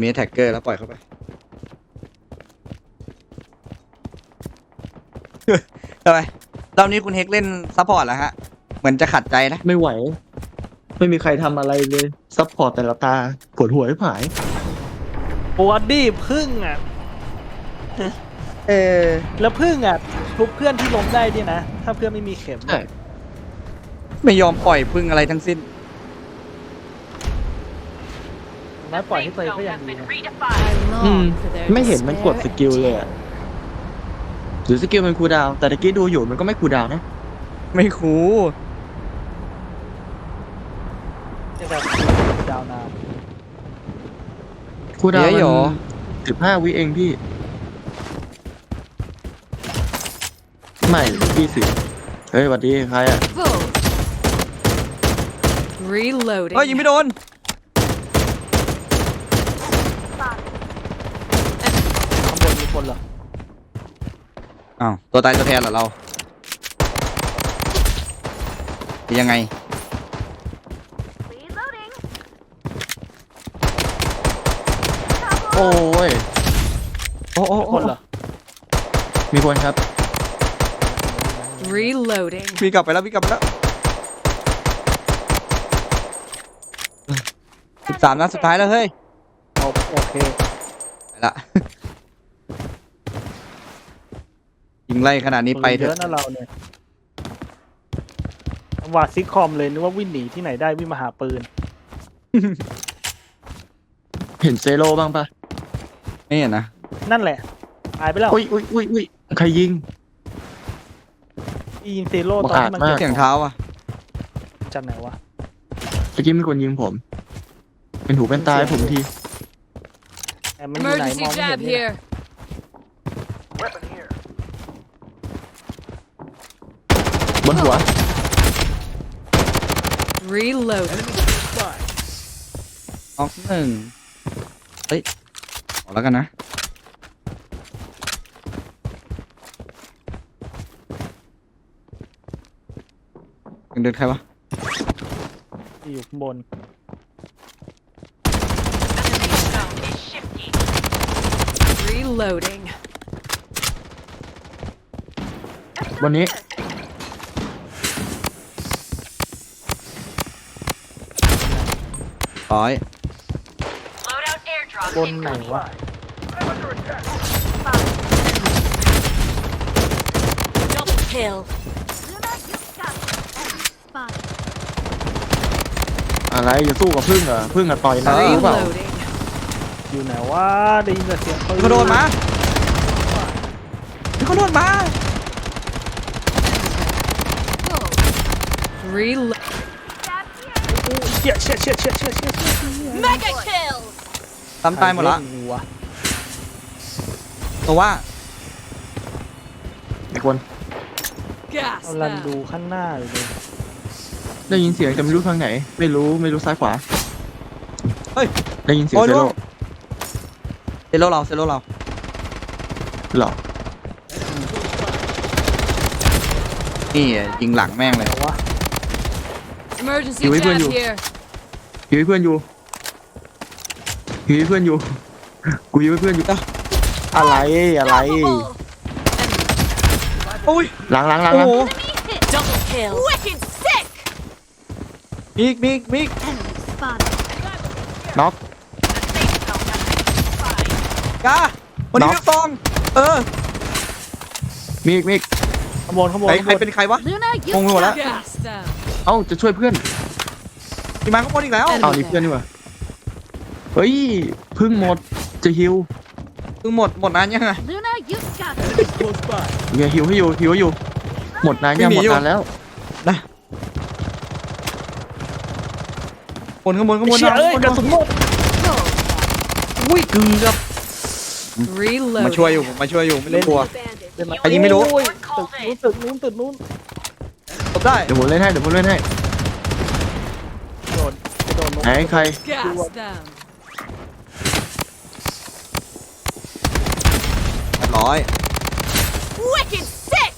มีแท็กเกอร์แล้วปล่อยเข้าไป ทำไมรอบนี้คุณเฮกเล่นซัพพอร์ตแล้วฮะ เหมือนจะขัดใจนะ ไม่ไหว ไม่มีใครทำอะไรเลย ซัพพอร์ตแต่ละตาปวดหัวให้ผาย ปวดดิพึ่งอะ เออ แล้วพึ่งอะทุบเพื่อนที่ล้มได้ด้วยนะ ถ้าเพื่อนไม่มีเข็มใช่ไม่ยอมปล่อยพึ่งอะไรทั้งสิ้น น้อยปล่อยให้ตัวเองก็ยังดีนะอืม ไม่เห็นมันกดสกิลเลยอะหรือสกิลมันคูลดาวน์แต่ตะกี้ดูอยู่มันก็ไม่คูลดาวน์นะ ไม่คูจะแบบดาวนานคูลดาวเดี๋ยวน์เหรอสิบห้าวิเองพี่ ไม่ยี่สิบเฮ้ยสวัสดีใครอะ Reloading. เฮ้ยยิงไม่โดน ข้างบนมีคนเหรอ อ้าว ตัวตายตัวแทนเหรอเรา ยังไงโอ้ยโอ้โอ้คนเหรอมีคนครับ Reloading. พี่กลับไปแล้วพี่กลับไปแล้วสิบสามนัดสุดท้ายแล้วเฮ้ยเอาโอเค ไปละ ยิง ไล่ขนาดนี้ไปเถเยอะอะนะเราเนี่ยวาดซิกคอมเลยนึกว่าวิ่งหนีที่ไหนได้วิ่งมาหาปืน เห็นเซโร่บ้างปะไม่เห็นนะ นั่นแหละตายไปแล้วอุ้ยอุ้ยอุ้ยอุ้ยใครยิงอียิงเซโร่ตอนที่มันบังอาจมากเก็บเสียงเท้าอะจากไหนวะ ตะกี้มีคนยิงผม เป็นหูเป็นตาให้ผมทีแต่มันอยู่ไหน Emergency มองไม่เห็น jab เนี่ย here. นหัว Reloading. ออกหนึ่งเฮ้ยขอแล้วกันนะยังเดินใครวะที่อยู่ข้างบน Reloading. วันนี้ ร้อยบนไหนวะ Double kill. อะไรจะสู้กับพึ่งเหรอพึ่งอะต่อยนะรู้เปล่า Reloading. อยู่ไหนวะได้ยินแต่เสียงปืนเขาโดนมาเขาโดนมา Reload. เชี่ยเชี่ยเชี่ยเชี่ยเชี่ยเชี่ยเชี่ย Mega kill. ซ้ำตายหมดละใครเนวะตัวว่าไอ้คน Gas เอาลัน them. ดูข้างหน้าอยู่เลยได้ยินเสียงแต่ไม่รู้ทางไหน ไม่รู้ไม่รู้ซ้ายขวาเฮ้ย ได้ยินเสียงโอ้ยเซล่วโร่งเซโร่เราเซโร่เราหรอนี่ยิงหลังแม่งเลยแต่ว่า Emergency Here we go, jab you. here. หิวให้เพื่อนอยู่หิวให้เพื่อนอยู่ กูหิวให้เพื่อนอยู่อะไรอะไร Double. โอ้ยล้างล้างล้างโอ้ล้างโห Double kill. Wicked sick. มิกมิกมิกน็อก กาวันนี้น็อก ลูกซอง เออมีอีกมีอีกข้างบนข้างบนใครข้างใครบนเป็นใครวะ Luna, you Ngông rồi đó. Gas them. เอ้าจะช่วยเพื่อน มีมาข้างบนอีกแล้วเอานี่เพื่อนดีกว่าเฮ้ยพึ่งหมดจะหิวคือหมดหมดนานยังไง Luna, you got อย่าหิวให้อยู่หิวให้อยู่ หมดนานยังไม่หมมีดอยู่นานแล้วนะบนข้างบนข้างบนเชี่ยนะเอ้ยข้างบนกระสุนหมด อุ้ยเกือบ Reload. มาช่วยอยู่ผมมาช่วยอยู่ไม่ต้องกลัวเล่นมาใครยิงไม่รู้โอ้ยตึกนู้นตึกนู้นตึกนู้นตบได้เดี๋ยวผมเล่นให้เดี๋ยวผมเล่นให้โดน ไปโดนลงไหนใคร Gas them. เรียบร้อย Wicked sick.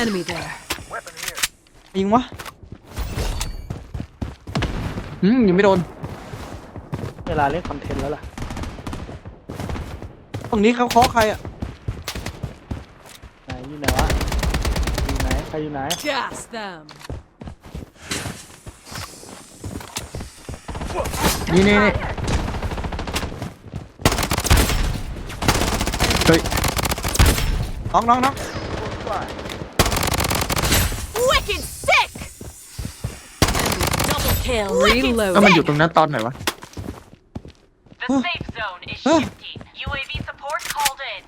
Enemy there. ยิงวะอืมยังไม่โดน เวลาเล่นคอนเทนต์แล้วล่ะ ตรงนี้เขาเคาะใครอะไหนอยู่ไหนวะอยู่ไหนใครอยู่ไหน Gas them. นี่นี่นี่เฮ้ยน้องน้องน้อง Wicked sick. Double kill. Reload. ก็มันอยู่ตรงนั้นตอนไหนวะ The safe zone is Huh. shifting. UAV support called in.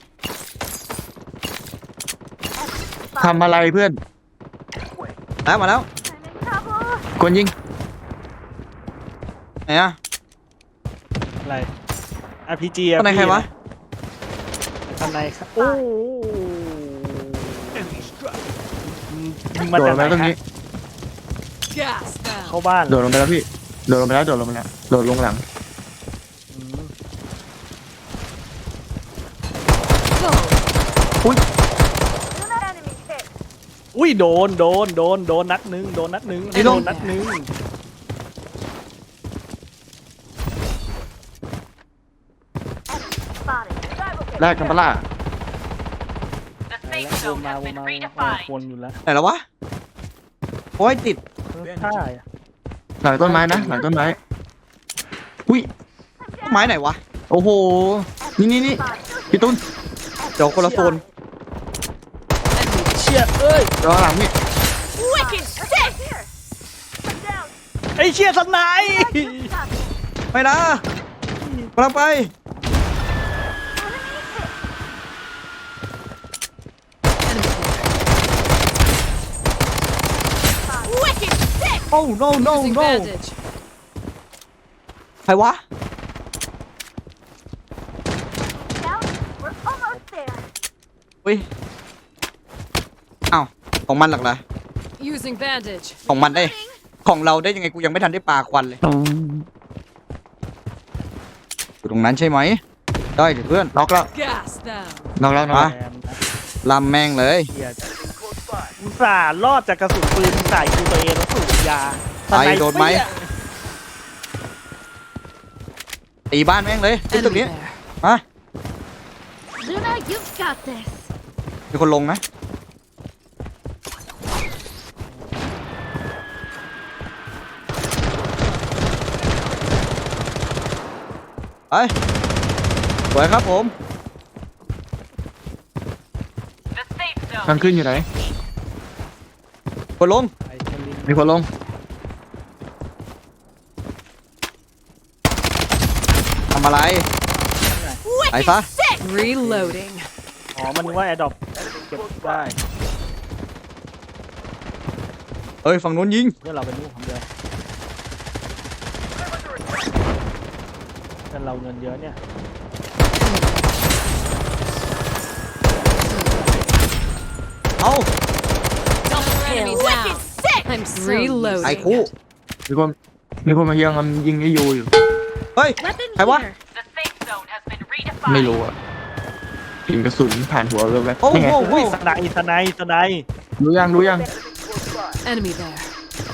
ทำอะไรเพื่อนแล้วมาแล้วกวนยิงไหนอะ อะไร RPG ข้างในใครวะข้างในครับโอ้ยิงมาโดดจากลงไหไปนตรงนี้ ฮะ Gas them. เข้าบ้านโดดลงไปแล้วพี่ โดดลงไปแล้ว โดดลงไปแล้ว โดดลงหลัง อืมอุ้ยโดนโดนโดนโดนนัดหนึงโดนนัดหนึงนี่โดลงนนัดหนึง แลกกันปะล่ะ The ไป safe แล้ววง zone มา has วง been มาวน redefined. อยู่แล้วไหนแล้ววะ โอ้ยติด ใช่หลังต้นไม้นะ หลังต้นไม้ อุ้ย ไม้ไหนวะ โอ้โห นี่นี่นี่พี่ตุ้นเดี๋ยวคนละโซนเชี่ยเอ้ยรอหลังพี่ Wicked sick. ไอ้เชี่ยสไนยไม่นะกำลังไป Wicked sick. โอ้ no no Using no bandage. ใครวะอุ้ยอ้าวของมันหลักเหรอ Using bandage. ของมันได้ ของเราได้ยังไงกูยังไม่ทันได้ปาควันเลย อยู่ตรงนั้นใช่ไหม ได้เดี๋ยวเพื่อนน็อกแล้ว Gas them. น็อกแล้วน็อกมาแล้วแรมนะลำแม่งเลยเชี่ยอุต ส่าห์รอดจากกระสุนปืนใส่กูตัวเองแล้วสูบยาไปโดนไหมเปี้ยตีบ้านแม่งเลยขึ้นตรง Enemy นี้ there. มา Luna, you've got this. มีคนลงนะ ไปสวยครับผม The safe ทาง zone ขึ้นอยู่ไหน คนลงไอ้คนลิงมีคนลง ทำอะไรไอ้ Wicked ซะ sick. Reloading. อ๋อ มันนึกว่าแอร์ดรอปเก็บได้เอ้ย ฝั่งนู้นยิง เพื่อนเราเป็นลูกของเดียวเพื่อนเราเงินเยอะเนี่ยเอ้า Double enemy down. sick. I'm reloading. ไอ้คู่มีคนมีคนมายิงมันยิงไอ้ยูอยู่ เฮ้ย Weapon ใครวะ here. The safe zone has been redefined. ไม่รู้อะยิงกระสุนผ่านหัวเลยแบบโอ้นี่ไงโหอุ้ยสไนด์สไนด์สไนด์รู้ยังรู้ยัง Enemy there.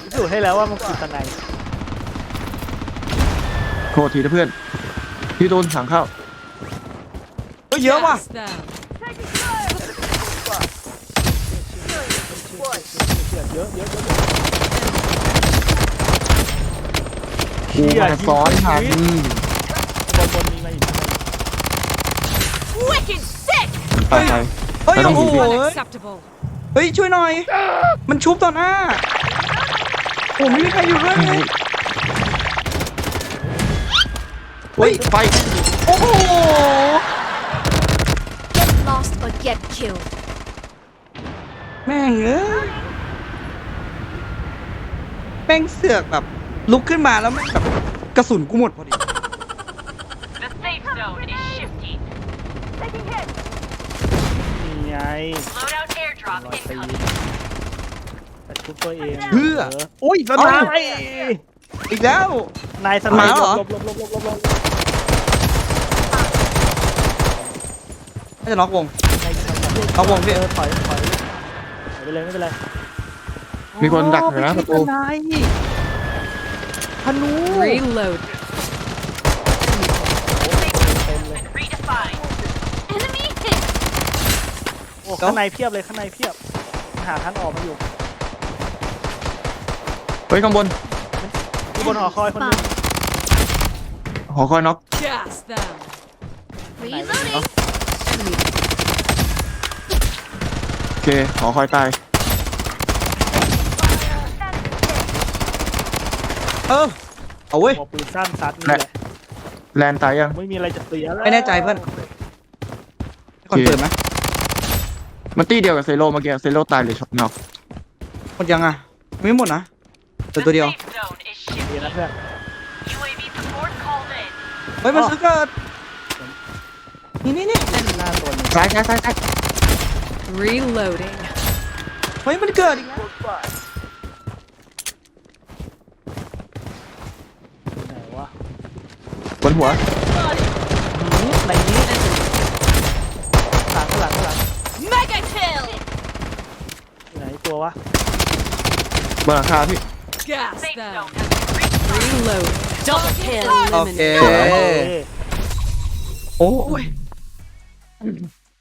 พิสูจน์ให้แล้วว่ามันคือสไนด์โทษทีนะเพื่อนพี่ตุ้นสั่งเข้า เฮ้ยเยอะว่ะ Gas them. เยอะเยอะเยอะกูมาซ้อนทันบนบนมีมาอีก Wicked sick. ไปไปเฮ้ยไม่ต้โอ้องโหยิง Unacceptable. เฮ้ยช่วยหน่อย มันชุบต่อหน้าโอ้ไม่มีใครอยู่ด้วยเลยเฮ้ยไฟโอ้โห Get lost or get killed. แม่งเอ้ย แม่งเสือกแบบลุกขึ้นมาแล้วแม่งแบบกระสุนกูหมดพอดี The safe zone is shifting. นี่ไง Loadout airdrop รอยตี incoming. แต่ชุบตัวเองเพื่อ อุ้ยสไนด์อีกแล้ว นายสไนมาด์แล้วเหรอ หลบหลบหลบหลบหลบหลบน่าจะน็อกวงในในเอาวงพี่ เออถอยถอยถอยไปเลยไม่เป็นไร มีคนดักอยู่นะประตูสไนด์ธนู Reload. The safe zone has been redefined. เดี๋ยวข้างในเพียบเลยข้างในเพียบ หาทางออกมาอยู่เฮ้ยข้างบนอยู่บนหอคอยคนหนึงหอคอยน็อก Gas them. Reloading. โอเคหอคอยตาย เออเอาเว้ย หัวปืนสั้นซัดนี่แหละ แลนตายยัง ไม่มีอะไรจะเสียแล้วไม่แน่ใจเพื่อน คอนเฟิร์มไหมมันตีเดียวกับเซโร่เมื่อกี้เซโร่ตายหรือช็อตน็อกหมดยังอะ ไม่หมดนะแต่ตัวเดียว safe zone is ดีนะ shifting. เพื่อน UAV support called in. เฮ้ยมันซื้อเกิดนี่นี่นี่หน้าตัวหนึงซ้ายซ้ายซ้ายซ้าย Reloading. เฮ้ยมันเกิดอีกแล้ว ไหนวะ บ นหัวในนี้หลังข้างหลังข้างหลัง Mega kill. ไหนตัววะบนหลังคาพี่ Gas Safe them. zone has been reached. Reload. Double kill. โอเค Eliminated. โอ้ยโอ้ย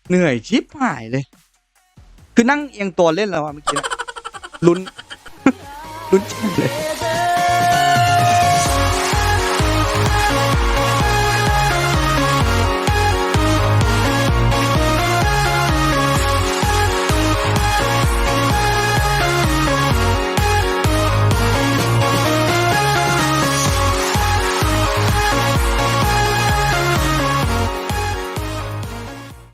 เหนื่อยชิบหายเลย คือนั่งเอียงตัวเล่นแล้วอะเมื่อกี้นะลุ้น ลุ้นจังเลย